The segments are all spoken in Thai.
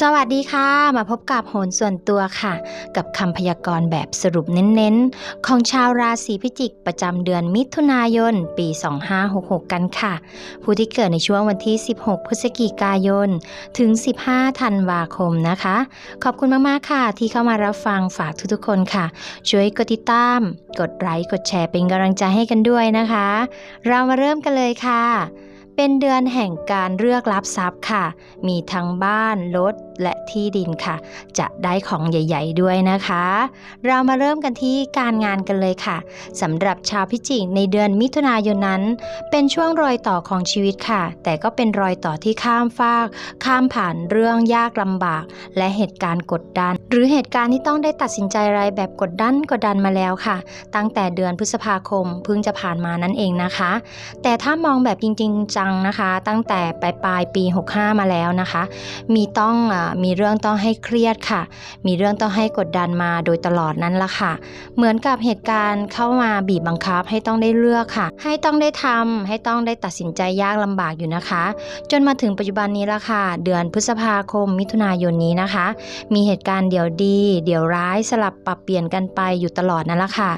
สวัสดีค่ะ มาพบกับโหนส่วนตัวค่ะ กับคำพยากรณ์แบบสรุปเน้นๆ ของชาวราศีพิจิกประจำเดือนมิถุนายน ปี 2566 กันค่ะ ผู้ที่เกิดในช่วงวันที่ 16 พฤศจิกายน ถึง 15 ธันวาคมนะคะ ขอบคุณมากๆค่ะ ที่เข้ามารับฟังฝากทุกๆคนค่ะ ช่วยกดติดตาม กดไลค์กดแชร์เป็นกำลังใจให้กันด้วยนะคะ เรามาเริ่มกันเลยค่ะ เป็นเดือนแห่งการเลือกรับทรัพย์ค่ะ มีทั้งบ้าน รถ และที่ดินค่ะ จะได้ของใหญ่ ๆ ด้วยนะคะ เรามาเริ่มกันที่การงานกันเลยค่ะสำหรับชาวพิจิกในเดือนมิถุนายนนั้น เป็นช่วงรอยต่อของชีวิตค่ะ แต่ก็เป็นรอยต่อที่ข้ามฟาก ข้ามผ่านเรื่องยากลำบาก และเหตุการณ์กดดัน หรือเหตุการณ์ที่ต้องได้ตัดสินใจอะไรแบบกดดันกดดันมาแล้วค่ะ ตั้งแต่เดือนพฤษภาคมเพิ่งจะผ่านมานั่นเองนะคะ แต่ถ้ามองแบบจริงๆจงนะคะ ตั้งแต่ปลายปลายปี 65 มาแล้วนะคะ มีต้องอมีเรื่องต้องให้เครียดค่ะ มีเรื่องต้องให้กดดันมาโดยตลอดนั่นละค่ะ เหมือนกับเหตุการณ์เข้ามาบีบบังคับให้ต้องได้เลือกค่ะ ให้ต้องได้ทำให้ต้องได้ตัดสินใจยากลำบากอยู่นะคะ จนมาถึงปัจจุบันนี้ละค่ะ เดือนพฤษภาคมมิถุนายนนี้นะคะ มีเหตุการณ์เดี๋ยวดี เดี๋ยวร้ายสลับปรับเปลี่ยนกันไปอยู่ตลอดนั่นละค่ะ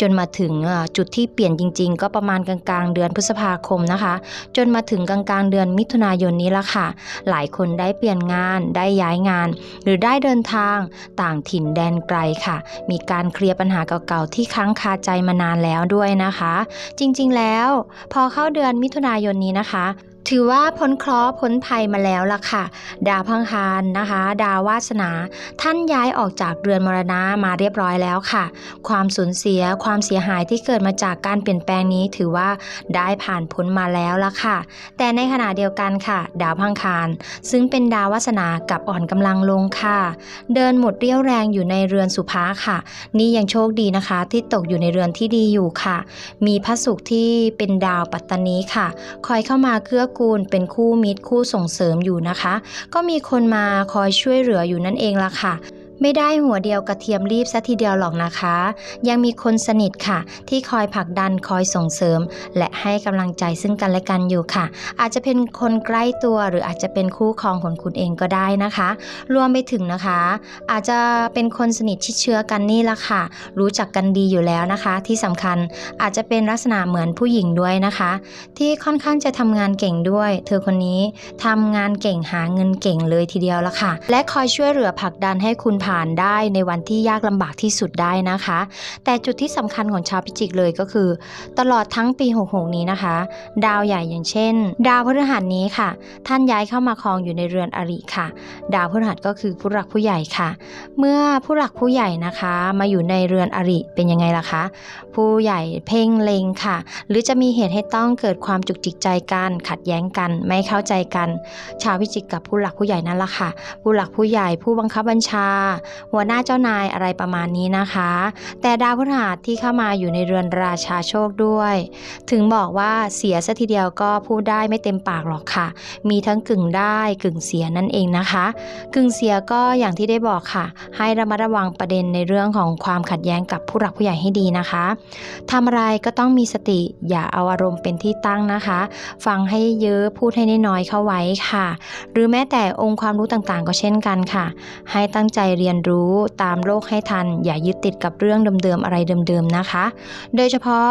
จนมาถึงจุดที่เปลี่ยนจริง ๆ ก็ประมาณกลางๆ เดือนพฤษภาคมนะคะ จนมาถึงกลางๆเดือนมิถุนายนนี้ละค่ะ หลายคนได้เปลี่ยนงานได้ย้ายงาน หรือได้เดินทางต่างถิ่นแดนไกลค่ะ มีการเคลียร์ปัญหาเก่าๆที่ค้างคาใจมานานแล้วด้วยนะคะ จริงๆแล้ว พอเข้าเดือนมิถุนายนนี้นะคะ ถือว่าพ้นเคราะห์พ้นภัยมาแล้วล่ะค่ะ ดาวพังคารนะคะ ดาววาสนา ท่านย้ายออกจากเรือนมรณะมาเรียบร้อยแล้วค่ะ ความสูญเสียความเสียหายที่เกิดมาจากการเปลี่ยนแปลงนี้ถือว่าได้ผ่านพ้นมาแล้วล่ะค่ะ แต่ในขณะเดียวกันค่ะ ดาวพังคารซึ่งเป็นดาววาสนากับอ่อนกำลังลงค่ะ เดินหมดเรี่ยวแรงอยู่ในเรือนสุภาค่ะ นี่ยังโชคดีนะคะ ที่ตกอยู่ในเรือนที่ดีอยู่ค่ะ มีพระศุกร์ที่เป็นดาวปัตตานีค่ะ คอยเข้ามาเกื้อกูลเป็นคู่มิตรคู่ส่งเสริมอยู่นะคะ ก็มีคนมาคอยช่วยเหลืออยู่นั่นเองละค่ะ ไม่ได้หัวเดียวกระเทียมรีบซะทีเดียวหรอกนะคะ ยังมีคนสนิทค่ะ ที่คอยผลักดันคอยส่งเสริม และให้กำลังใจซึ่งกันและกันอยู่ค่ะ อาจจะเป็นคนใกล้ตัวหรืออาจจะเป็นคู่ครองของคุณเองก็ได้นะคะ รวมไปถึงนะคะ อาจจะเป็นคนสนิทชิดเชื้อกันนี่ละค่ะ รู้จักกันดีอยู่แล้วนะคะ ที่สำคัญอาจจะเป็นลักษณะเหมือนผู้หญิงด้วยนะคะ ที่ค่อนข้างจะทำงานเก่งด้วย เธอคนนี้ทำงานเก่งหาเงินเก่งเลยทีเดียวละค่ะ และคอยช่วยเหลือผลักดันให้คุณผ่านได้ในวันที่ยากลำบากที่สุดได้นะคะ แต่จุดที่สำคัญของชาวพิจิกเลยก็คือ ตลอดทั้งปี 66 นี้นะคะ ดาวใหญ่อย่างเช่น ดาวพฤหัสนี้ค่ะ ท่านย้ายเข้ามาครองอยู่ในเรือนอริค่ะ ดาวพฤหัสก็คือผู้หลักผู้ใหญ่ค่ะ เมื่อผู้หลักผู้ใหญ่นะคะ มาอยู่ในเรือนอริเป็นยังไงล่ะคะผู้ใหญ่เพ่งเลงค่ะ หรือจะมีเหตุให้ต้องเกิดความจุกจิกใจกันขัดแย้งกัน ไม่เข้าใจกัน ชาวพิจิกกับผู้หลักผู้ใหญ่นั่นแหละค่ะ ผู้หลักผู้ใหญ่ผู้บังคับบัญชาหัวหน้าเจ้านายอะไรประมาณนี้นะคะ แต่ดาวพฤหัสที่เข้ามาอยู่ในเรือนราชาโชคด้วย ถึงบอกว่าเสียซะทีเดียวก็พูดได้ไม่เต็มปากหรอกค่ะ มีทั้งกึ่งได้กึ่งเสียนั่นเองนะคะ กึ่งเสียก็อย่างที่ได้บอกค่ะ ให้ระมัดระวังประเด็นในเรื่องของความขัดแย้งกับผู้หลักผู้ใหญ่ให้ดีนะคะทำอะไรก็ต้องมีสติอย่าเอาอารมณ์เป็นที่ตั้งนะคะ ฟังให้เยอะพูดให้น้อยเข้าไว้ค่ะ หรือแม้แต่องค์ความรู้ต่างๆ ก็เช่นกันค่ะ ให้ตั้งใจเรียนรู้ตามโลกให้ทัน อย่ายึดติดกับเรื่องเดิมๆอะไรเดิมๆนะคะ โดยเฉพาะ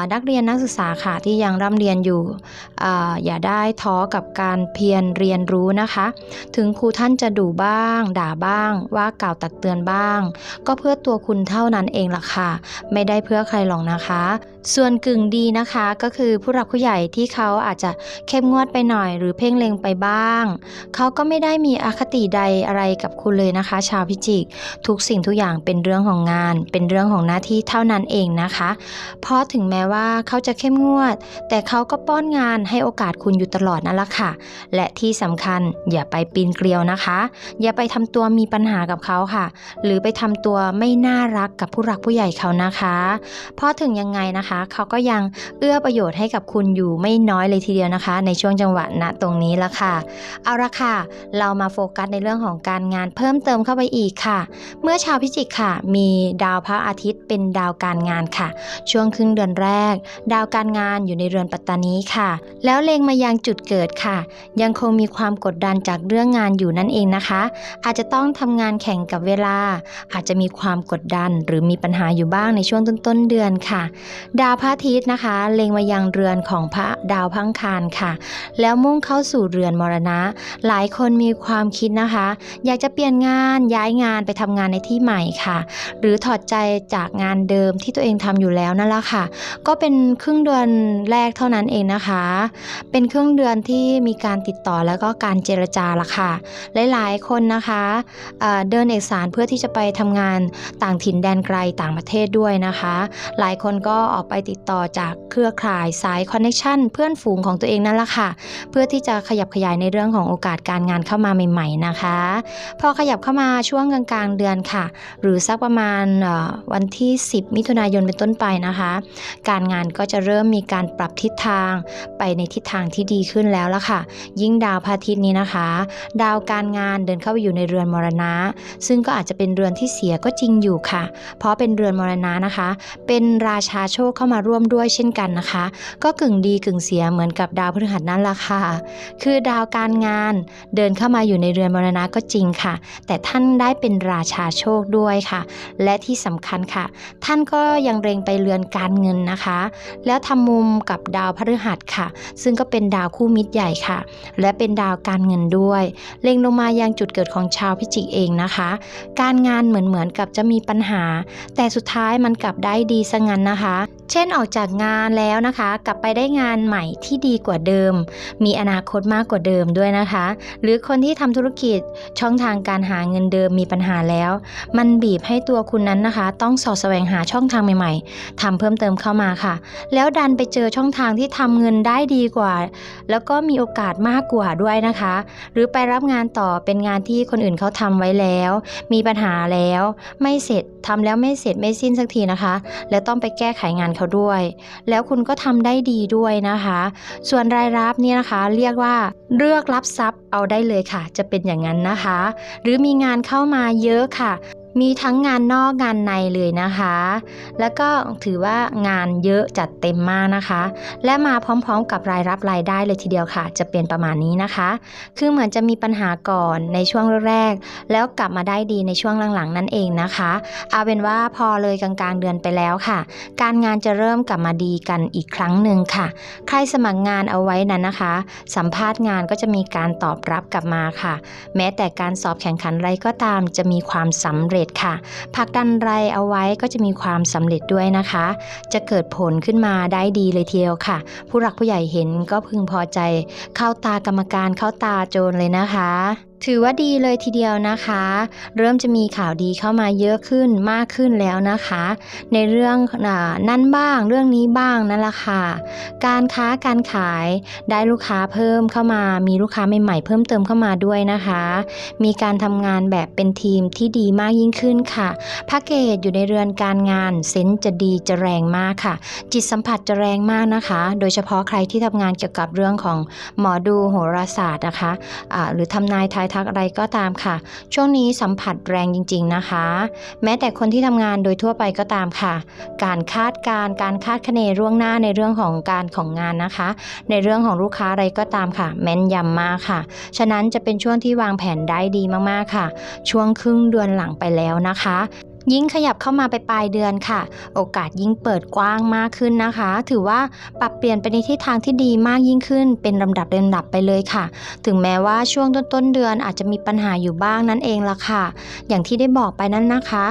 านักเรียนนักศึกษาค่ะที่ยังร่ำเรียนอยู่ออย่าได้ท้อกับการเพียรเรียนรู้นะคะ ถึงครูท่านจะดุบ้าง ด่าบ้าง ว่ากล่าวตักเตือนบ้าง ก็เพื่อตัวคุณเท่านั้นเองล่ะค่ะ ไม่ได้เพื่อใครหรอกนะคะ ส่วนกึ่งดีนะคะก็คือผู้หลักผู้ใหญ่ที่เขาอาจจะเข้มงวดไปหน่อย หรือเพ่งเล็งไปบ้าง เขาก็ไม่ได้มีอคติใดอะไรกับคุณเลยนะคะ ชาวพิจิก ทุกสิ่งทุกอย่างเป็นเรื่องของงาน เป็นเรื่องของหน้าที่เท่านั้นเองนะคะ เพราะถึงแม้ว่าเขาจะเข้มงวด แต่เขาก็ป้อนงานให้โอกาสคุณอยู่ตลอดนั่นแหละค่ะ และที่สำคัญอย่าไปปีนเกลียวนะคะ อย่าไปทำตัวมีปัญหากับเขาค่ะ หรือไปทำตัวไม่น่ารักกับผู้รักผู้ใหญ่เขานะคะ เพราะถึงยังไงนะคะเขาก็ยังเอื้อประโยชน์ให้กับคุณอยู่ไม่น้อยเลยทีเดียวนะคะ ในช่วงจังหวะณตรงนี้ละค่ะ เอาละค่ะ เรามาโฟกัสในเรื่องของการงานเพิ่มเติมเข้าไปอีกค่ะ เมื่อชาวพิจิกค่ะ มีดาวพระอาทิตย์เป็นดาวการงานค่ะ ช่วงครึ่งเดือนแรก ดาวการงานอยู่ในเรือนปัตตานีค่ะ แล้วเล็งมายังจุดเกิดค่ะ ยังคงมีความกดดันจากเรื่องงานอยู่นั่นเองนะคะ อาจจะต้องทำงานแข่งกับเวลา อาจจะมีความกดดันหรือมีปัญหาอยู่บ้างในช่วงต้นๆเดือนค่ะ ดาวพระอาทิตย์นะคะ เล็งมายังเรือนของพระดาวพังคารค่ะ แล้วมุ่งเข้าสู่เรือนมรณะ หลายคนมีความคิดนะคะ อยากจะเปลี่ยนงานย้ายงานไปทำงานในที่ใหม่ค่ะ หรือถอดใจจากงานเดิมที่ตัวเองทำอยู่แล้วนั่นแหละค่ะ ก็เป็นครึ่งเดือนแรกเท่านั้นเองนะคะ เป็นครึ่งเดือนที่มีการติดต่อแล้วก็การเจรจาละค่ะ หลายๆคนนะคะเเดินเอกสารเพื่อที่จะไปทำงานต่างถิ่นแดนไกลต่างประเทศด้วยนะคะ หลายคนก็ออกไปไปติดต่อจากเครือข่ายสายคอนเน c ชันเพื่อนฝูงของตัวเองนั่นแหละค่ะ เพื่อที่จะขยับขยายในเรื่องของโอกาสการงานเข้ามาใหม่ๆนะคะ พอขยับเข้ามาช่วงกลางๆเดือนค่ะ หรือสักประมาณวันที่ 10 มิถุนายนเป็นต้นไปนะคะ การงานก็จะเริ่มมีการปรับทิศทางไปในทิศทางที่ดีขึ้นแล้วละค่ะ ยิ่งดาวพระอาทิตย์นี้นะคะ ดาวการงานเดินเข้าไปอยู่ในเรือนมรณะ ซึ่งก็อาจจะเป็นเรือนที่เสียก็จริงอยู่ค่ะ เพราะเป็นเรือนมรณะนะคะ เป็นราชาโชคเข้ามาร่วมด้วยเช่นกันนะคะ ก็กึ่งดีกึ่งเสียเหมือนกับดาวพฤหัสนั่นละค่ะ คือดาวการงานเดินเข้ามาอยู่ในเรือนมรณะก็จริงค่ะ แต่ท่านได้เป็นราชาโชคด้วยค่ะ และที่สำคัญค่ะ ท่านก็ยังเร็งไปเรือนการเงินนะคะ แล้วทำมุมกับดาวพฤหัสค่ะ ซึ่งก็เป็นดาวคู่มิตรใหญ่ค่ะ และเป็นดาวการเงินด้วย เล็งลงมายังจุดเกิดของชาวพิจิกเองนะคะ การงานเหมือนเหมือนกับจะมีปัญหา แต่สุดท้ายมันกลับได้ดีซะงั้นนะคะเช่นออกจากงานแล้วนะคะ กลับไปได้งานใหม่ที่ดีกว่าเดิม มีอนาคตมากกว่าเดิมด้วยนะคะ หรือคนที่ทำธุรกิจช่องทางการหาเงินเดิมมีปัญหาแล้ว มันบีบให้ตัวคุณนั้นนะคะ ต้องสอดแสวงหาช่องทางใหม่ ๆทำเพิ่มเติมเข้ามาค่ะ แล้วดันไปเจอช่องทางที่ทำเงินได้ดีกว่า แล้วก็มีโอกาสมากกว่าด้วยนะคะ หรือไปรับงานต่อเป็นงานที่คนอื่นเขาทำไว้แล้ว มีปัญหาแล้ว ไม่เสร็จทำแล้วไม่เสร็จไม่สิ้นสักทีนะคะ แล้วต้องไปแก้ไขงานเขาด้วย แล้วคุณก็ทำได้ดีด้วยนะคะ ส่วนรายรับเนี่ยนะคะ เรียกว่าเลือกรับทรัพย์เอาได้เลยค่ะ จะเป็นอย่างนั้นนะคะ หรือมีงานเข้ามาเยอะค่ะ มีทั้งงานนอกงานในเลยนะคะ แล้วก็ถือว่างานเยอะจัดเต็มมากนะคะ และมาพร้อมๆ กับรายรับรายได้เลยทีเดียวค่ะ จะเป็นประมาณนี้นะคะ คือเหมือนจะมีปัญหาก่อนในช่วงแรกๆแล้วกลับมาได้ดีในช่วงหลังๆ นั่นเองนะคะเอาเป็นว่าพอเลยกลางๆ เดือนไปแล้วค่ะ การงานจะเริ่มกลับมาดีกันอีกครั้งหนึ่งค่ะ ใครสมัครงานเอาไว้นั้นนะคะ สัมภาษณ์งานก็จะมีการตอบรับกลับมาค่ะ แม้แต่การสอบแข่งขันอะไรก็ตามจะมีความสำเร็จค่ะผักดันไรเอาไว้ก็จะมีความสำเร็จด้วยนะคะ จะเกิดผลขึ้นมาได้ดีเลยทีเดียวค่ะ ผู้หลักผู้ใหญ่เห็นก็พึงพอใจ เข้าตากรรมการเข้าตาโจรเลยนะคะ ถือว่าดีเลยทีเดียวนะคะ เริ่มจะมีข่าวดีเข้ามาเยอะขึ้นมากขึ้นแล้วนะคะ ในเรื่องนั่นบ้างเรื่องนี้บ้างนั่นแหละค่ะ การค้าการขายได้ลูกค้าเพิ่มเข้ามา มีลูกค้าใหม่ๆเพิ่มเติมเข้ามาด้วยนะคะ มีการทำงานแบบเป็นทีมที่ดีมากยิ่งขึ้นค่ะแพ็กเกจอยู่ในเรือนการงานเซนส์จะดีจะแรงมากค่ะ จิตสัมผัสจะแรงมากนะคะ โดยเฉพาะใครที่ทำงานเกี่ยวกับเรื่องของหมอดูโหราศาสตร์นะคะอ่าหรือทำนายทายทักอะไรก็ตามค่ะ ช่วงนี้สัมผัสแรงจริง ๆนะคะ แม้แต่คนที่ทำงานโดยทั่วไปก็ตามค่ะ การคาดการการคาดคะเนร่วงหน้าในเรื่องของการของงานนะคะ ในเรื่องของลูกค้าอะไรก็ตามค่ะ แม่นยำมากค่ะ ฉะนั้นจะเป็นช่วงที่วางแผนได้ดีมากๆค่ะ ช่วงครึ่งเดือนหลังไปแล้วนะคะ ยิ่งขยับเข้ามาไปปลายเดือนค่ะ โอกาสยิ่งเปิดกว้างมากขึ้นนะคะ ถือว่าปรับเปลี่ยนไปในทิศทางที่ดีมากยิ่งขึ้น เป็นลำดับลำดับไปเลยค่ะ ถึงแม้ว่าช่วงต้นๆเดือนอาจจะมีปัญหาอยู่บ้างนั่นเองละค่ะ อย่างที่ได้บอกไปนั้นนะคะ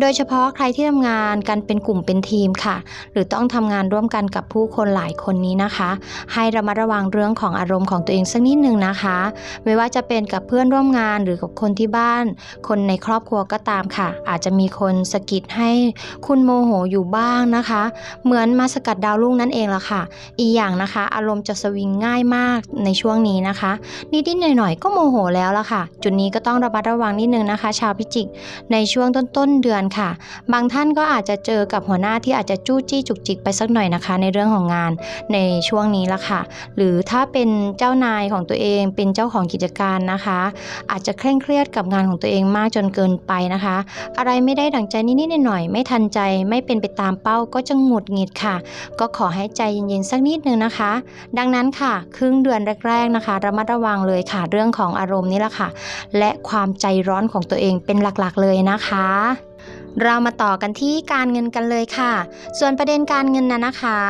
โดยเฉพาะใครที่ทำงานกันเป็นกลุ่มเป็นทีมค่ะ หรือต้องทำงานร่วมกันกับผู้คนหลายคนนี้นะคะ ให้ระมัดระวังเรื่องของอารมณ์ของตัวเองสักนิดหนึ่งนะคะ ไม่ว่าจะเป็นกับเพื่อนร่วมงานหรือกับคนที่บ้าน คนในครอบครัวก็ตามค่ะ อาจจะมีคคนสะกิดให้คุณโมโหอยู่บ้างนะคะ เหมือนมาสกัดดาวรุ่งนั่นเองละค่ะ อีกอย่างนะคะ อารมณ์จะสวิงง่ายมากในช่วงนี้นะคะ นิดๆหน่อยๆก็โมโหแล้วละค่ะ จุดนี้ก็ต้องระมัดระวังนิดนึงนะคะ ชาวพิจิกในช่วงต้นๆเดือนค่ะ บางท่านก็อาจจะเจอกับหัวหน้าที่อาจจะจู้จี้จุกจิกไปสักหน่อยนะคะ ในเรื่องของงานในช่วงนี้ละค่ะ หรือถ้าเป็นเจ้านายของตัวเองเป็นเจ้าของกิจการนะคะ อาจจะเคร่งเครียดกับงานของตัวเองมากจนเกินไปนะคะ อะไรไม่ได้ดั่งใจนิดๆหน่อยๆไม่ทันใจไม่เป็นไปตามเป้าก็จะหงุดหงิดค่ะ ก็ขอให้ใจเย็นๆสักนิดนึงนะคะ ดังนั้นค่ะ ครึ่งเดือนแรก ๆนะคะ ระมัดระวังเลยค่ะ เรื่องของอารมณ์นี่แหละค่ะ และความใจร้อนของตัวเองเป็นหลักๆเลยนะคะเรามาต่อกันที่การเงินกันเลยค่ะ ส่วนประเด็นการเงินนะนะคะ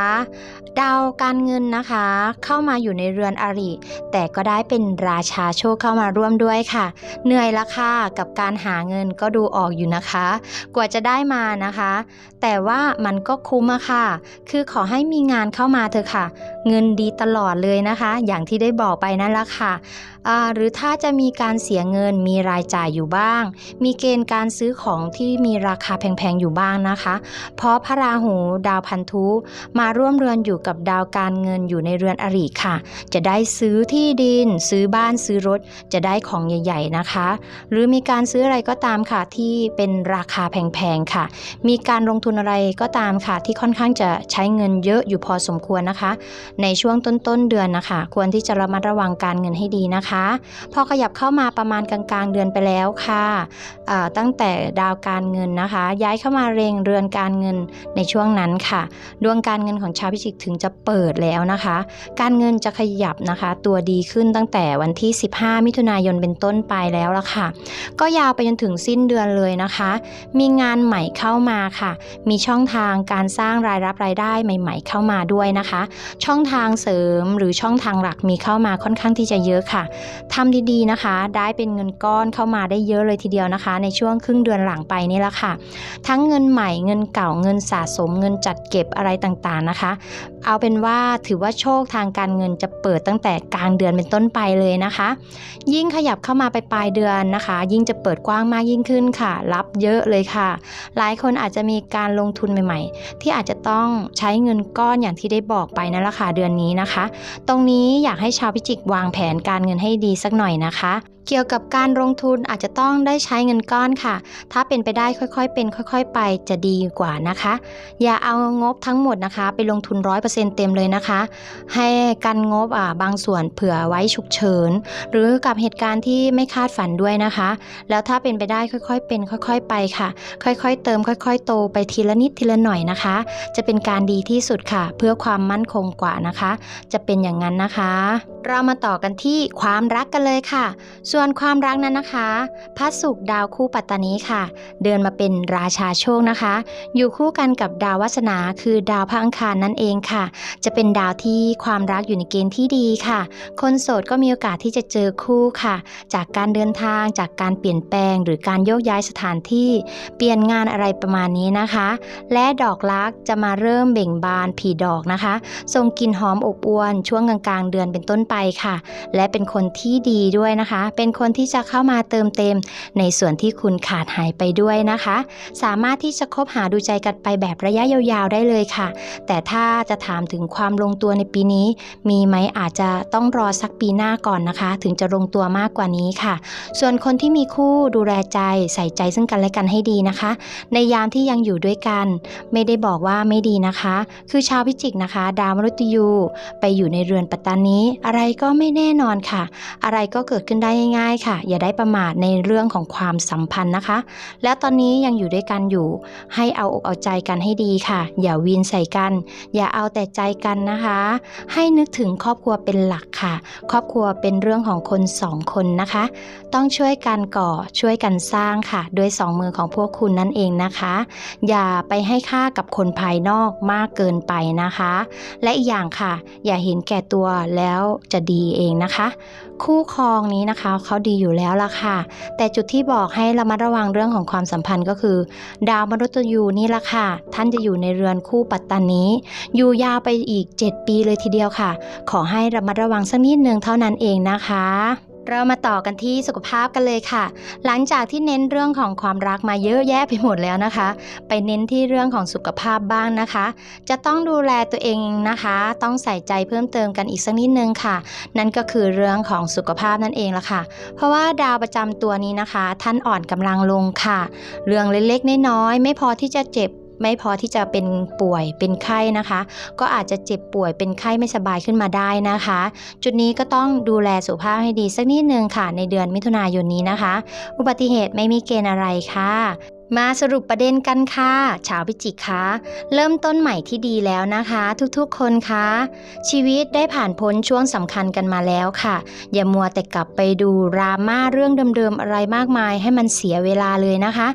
ดาวการเงินนะคะ เข้ามาอยู่ในเรือนอริ แต่ก็ได้เป็นราชาโชคเข้ามาร่วมด้วยค่ะ เหนื่อยละค่ะกับการหาเงินก็ดูออกอยู่นะคะ กว่าจะได้มานะคะ แต่ว่ามันก็คุ้มอะค่ะ คือขอให้มีงานเข้ามาเถอะค่ะ เงินดีตลอดเลยนะคะ อย่างที่ได้บอกไปนั่นละค่ะหรือถ้าจะมีการเสียเงินมีรายจ่ายอยู่บ้าง มีเกณฑ์การซื้อของที่มีราคาแพงๆอยู่บ้างนะคะ เพราะพระราหูดาวพันธุมาร่วมเรือนอยู่กับดาวการเงินอยู่ในเรือนอริค่ะ จะได้ซื้อที่ดิน ซื้อบ้านซื้อรถ จะได้ของใหญ่ ๆนะคะ หรือมีการซื้ออะไรก็ตามค่ะที่เป็นราคาแพงๆค่ะ มีการลงทุนอะไรก็ตามค่ะ ที่ค่อนข้างจะใช้เงินเยอะอยู่พอสมควรนะคะ ในช่วงต้นๆเดือนนะคะ ควรที่จะระมัดระวังการเงินให้ดีนะคะพอขยับเข้ามาประมาณกลางๆ เดือนไปแล้วค่ะอ่าตั้งแต่ดาวการเงินนะคะ ย้ายเข้ามาเรงเรือนการเงินในช่วงนั้นค่ะดวงการเงินของชาวพิจิกถึงจะเปิดแล้วนะคะ การเงินจะขยับนะคะ ตัวดีขึ้นตั้งแต่วันที่ 15 มิถุนายนเป็นต้นไปแล้วละค่ะ ก็ยาวไปจนถึงสิ้นเดือนเลยนะคะ มีงานใหม่เข้ามาค่ะ มีช่องทางการสร้างรายรับรายได้ใหม่ ๆ เข้ามาด้วยนะคะ ช่องทางเสริมหรือช่องทางหลักมีเข้ามาค่อนข้างที่จะเยอะค่ะทำดีๆนะคะ ได้เป็นเงินก้อนเข้ามาได้เยอะเลยทีเดียวนะคะ ในช่วงครึ่งเดือนหลังไปนี่แหละค่ะ ทั้งเงินใหม่เงินเก่าเงินสะสม เงินจัดเก็บอะไรต่างๆนะคะ เอาเป็นว่าถือว่าโชคทางการเงินจะเปิดตั้งแต่กลางเดือนเป็นต้นไปเลยนะคะ ยิ่งขยับเข้ามาไปปลายเดือนนะคะ ยิ่งจะเปิดกว้างมากยิ่งขึ้นค่ะ รับเยอะเลยค่ะ หลายคนอาจจะมีการลงทุนใหม่ๆ ที่อาจจะต้องใช้เงินก้อนอย่างที่ได้บอกไปนั่นแหละค่ะเดือนนี้นะคะ ตรงนี้อยากให้ชาวพิจิกวางแผนการเงินให้ดีสักหน่อยนะคะ เกี่ยวกับการลงทุนอาจจะต้องได้ใช้เงินก้อนค่ะ ถ้าเป็นไปได้ค่อยๆ เป็น ค่อย ๆ ไปจะดีกว่านะคะ อย่าเอางบทั้งหมดนะคะ ไปลงทุน 100%เต็มเลยนะคะ ให้กันงบอ่าบางส่วนเผื่อไว้ฉุกเฉินหรือกับเหตุการณ์ที่ไม่คาดฝันด้วยนะคะ แล้วถ้าเป็นไปได้ค่อยๆ เป็น ค่อย ๆ ไปค่ะ ค่อยๆ เติม ค่อย ๆ โตไปทีละนิดทีละหน่อยนะคะ จะเป็นการดีที่สุดค่ะ เพื่อความมั่นคงกว่านะคะ จะเป็นอย่างนั้นนะคะ เรามาต่อกันที่ความรักกันเลยค่ะ ส่วนความรักนั้นนะคะ พระศุกร์ดาวคู่ปัตตานีค่ะ เดินมาเป็นราชาโชคนะคะ อยู่คู่กันกับดาววัสนาคือดาวพระอังคารนั่นเองค่ะ จะเป็นดาวที่ความรักอยู่ในเกณฑ์ที่ดีค่ะ คนโสดก็มีโอกาสที่จะเจอคู่ค่ะ จากการเดินทางจากการเปลี่ยนแปลง หรือการโยกย้ายสถานที่เปลี่ยนงานอะไรประมาณนี้นะคะ และดอกรักจะมาเริ่มเบ่งบานผีดอกนะคะส่งกลิ่นหอมอบอวลช่วงกลางๆ เดือนเป็นต้นไปค่ะ และเป็นคนที่ดีด้วยนะคะ เป็นคนที่จะเข้ามาเติมเต็ม ในส่วนที่คุณขาดหายไปด้วยนะคะ สามารถที่จะคบหาดูใจกันไปแบบระยะยาวๆได้เลยค่ะ แต่ถ้าจะถามถึงความลงตัวในปีนี้ มีไหมอาจจะต้องรอสักปีหน้าก่อนนะคะ ถึงจะลงตัวมากกว่านี้ค่ะ ส่วนคนที่มีคู่ดูแลใจใส่ใจซึ่งกันและกันให้ดีนะคะ ในยามที่ยังอยู่ด้วยกัน ไม่ได้บอกว่าไม่ดีนะคะ คือชาวพิจิกนะคะ ดาวมฤตยู ไปอยู่ในเรือนปัตตานีอะไรก็ไม่แน่นอนค่ะ อะไรก็เกิดขึ้นได้ง่าย ๆ ค่ะ อย่าได้ประมาทในเรื่องของความสัมพันธ์นะคะ แล้วตอนนี้ยังอยู่ด้วยกันอยู่ ให้เอาอกเอาใจกันให้ดีค่ะ อย่าวีนใส่กัน อย่าเอาแต่ใจกันนะคะ ให้นึกถึงครอบครัวเป็นหลักค่ะ ครอบครัวเป็นเรื่องของคนสองคนนะคะ ต้องช่วยกันก่อช่วยกันสร้างค่ะ ด้วยสองมือของพวกคุณนั่นเองนะคะ อย่าไปให้ค่ากับคนภายนอกมากเกินไปนะคะ และอีกอย่างค่ะ อย่าเห็นแก่ตัวแล้วจะดีเองนะคะ คู่ครองนี้นะคะเขาดีอยู่แล้วล่ะค่ะ แต่จุดที่บอกให้ระมัดระวังเรื่องของความสัมพันธ์ก็คือ ดาวมนุษยูนี่ละค่ะ ท่านจะอยู่ในเรือนคู่ปัตตานีอยู่ยาวไปอีก 7 ปีเลยทีเดียวค่ะ ขอให้ระมัดระวังสักนิดนึงเท่านั้นเองนะคะ เรามาต่อกันที่สุขภาพกันเลยค่ะ หลังจากที่เน้นเรื่องของความรักมาเยอะแยะไปหมดแล้วนะคะ ไปเน้นที่เรื่องของสุขภาพบ้างนะคะ จะต้องดูแลตัวเองนะคะ ต้องใส่ใจเพิ่มเติมกันอีกสักนิดนึงค่ะ นั่นก็คือเรื่องของสุขภาพนั่นเองละค่ะ เพราะว่าดาวประจำตัวนี้นะคะ ท่านอ่อนกำลังลงค่ะ เรื่องเล็กๆน้อยๆไม่พอที่จะเจ็บ ไม่พอที่จะเป็นป่วยเป็นไข้นะคะ ก็อาจจะเจ็บป่วยเป็นไข้ไม่สบายขึ้นมาได้นะคะ จุดนี้ก็ต้องดูแลสุขภาพให้ดีสักนิดนึงค่ะในเดือนมิถุนายนนี้นะคะ อุบัติเหตุไม่มีเกณฑ์อะไรค่ะ มาสรุปประเด็นกันค่ะ ชาวพิจิกคะเริ่มต้นใหม่ที่ดีแล้วนะคะ ทุกๆคนคะ ชีวิตได้ผ่านพ้นช่วงสำคัญกันมาแล้วค่ะ อย่ามัวแต่กลับไปดูราม่าเรื่องเดิมๆอะไรมากมาย ให้มันเสียเวลาเลยนะคะ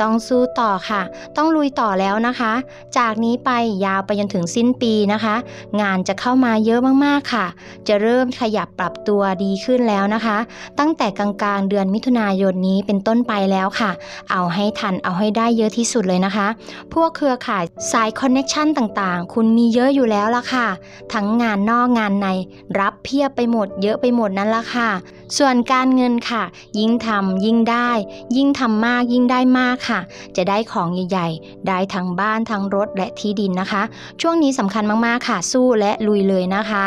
ต้องสู้ต่อค่ะ ต้องลุยต่อแล้วนะคะ จากนี้ไปยาวไปจนถึงสิ้นปีนะคะ งานจะเข้ามาเยอะมากๆค่ะ จะเริ่มขยับปรับตัวดีขึ้นแล้วนะคะ ตั้งแต่กลางๆเดือนมิถุนายนนี้เป็นต้นไปแล้วค่ะ เอาให้ทันเอาให้ได้เยอะที่สุดเลยนะคะ พวกเครือข่ายสายคอนเน็ชันต่างๆ คุณมีเยอะอยู่แล้วละค่ะ ทั้งงานนอกงานในรับเพียบไปหมด เยอะไปหมดนั่นละค่ะ ส่วนการเงินค่ะ ยิ่งทำยิ่งได้ ยิ่งทำมากยิ่งได้มากค่ะ จะได้ของใหญ่ๆ ได้ทั้งบ้านทั้งรถและที่ดินนะคะ ช่วงนี้สำคัญมากๆค่ะ สู้และลุยเลยนะคะ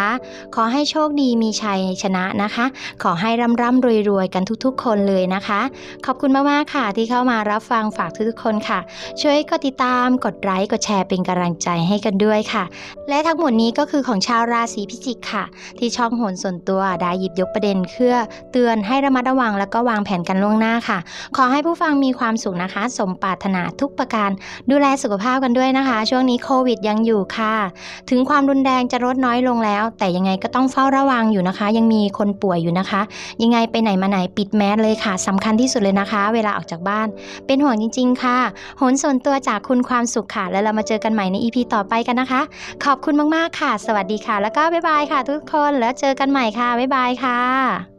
ขอให้โชคดีมีชัยชนะนะคะ ขอให้ร่ำร่ำรวยรวยๆกันทุกๆ คนเลยนะคะ ขอบคุณมากๆค่ะที่เข้ามารับฟังฝากทุกๆคนค่ะ ช่วยกดติดตามกดไลค์กดแชร์เป็นกำลังใจให้กันด้วยค่ะ และทั้งหมดนี้ก็คือของชาวราศีพิจิกค่ะ ที่ช่องโหนส่วนตัวได้หยิบยกประเด็นเพื่อเตือนให้ระมัดระวังแล้วก็วางแผนกันล่วงหน้าค่ะ ขอให้ผู้ฟังมีความสุขนะคะ สมปรารถนาทุกประการ ดูแลสุขภาพกันด้วยนะคะ ช่วงนี้โควิดยังอยู่ค่ะ ถึงความรุนแรงจะลดน้อยลงแล้ว แต่ยังไงก็ต้องเฝ้าระวังอยู่นะคะ ยังมีคนป่วยอยู่นะคะ ยังไงไปไหนมาไหนปิดแมสเลยค่ะสำคัญที่สุดเลยนะคะ เวลาออกจากบ้าน เป็นห่วงจริง ๆ ค่ะโหนส่วนตัวจากคุณความสุขค่ะ แล้วเรามาเจอกันใหม่ใน EP ต่อไปกันนะคะ ขอบคุณมากๆค่ะ สวัสดีค่ะ แล้วก็บ๊ายบายค่ะ ทุกคนแล้วเจอกันใหม่ค่ะบ๊ายบายค่ะ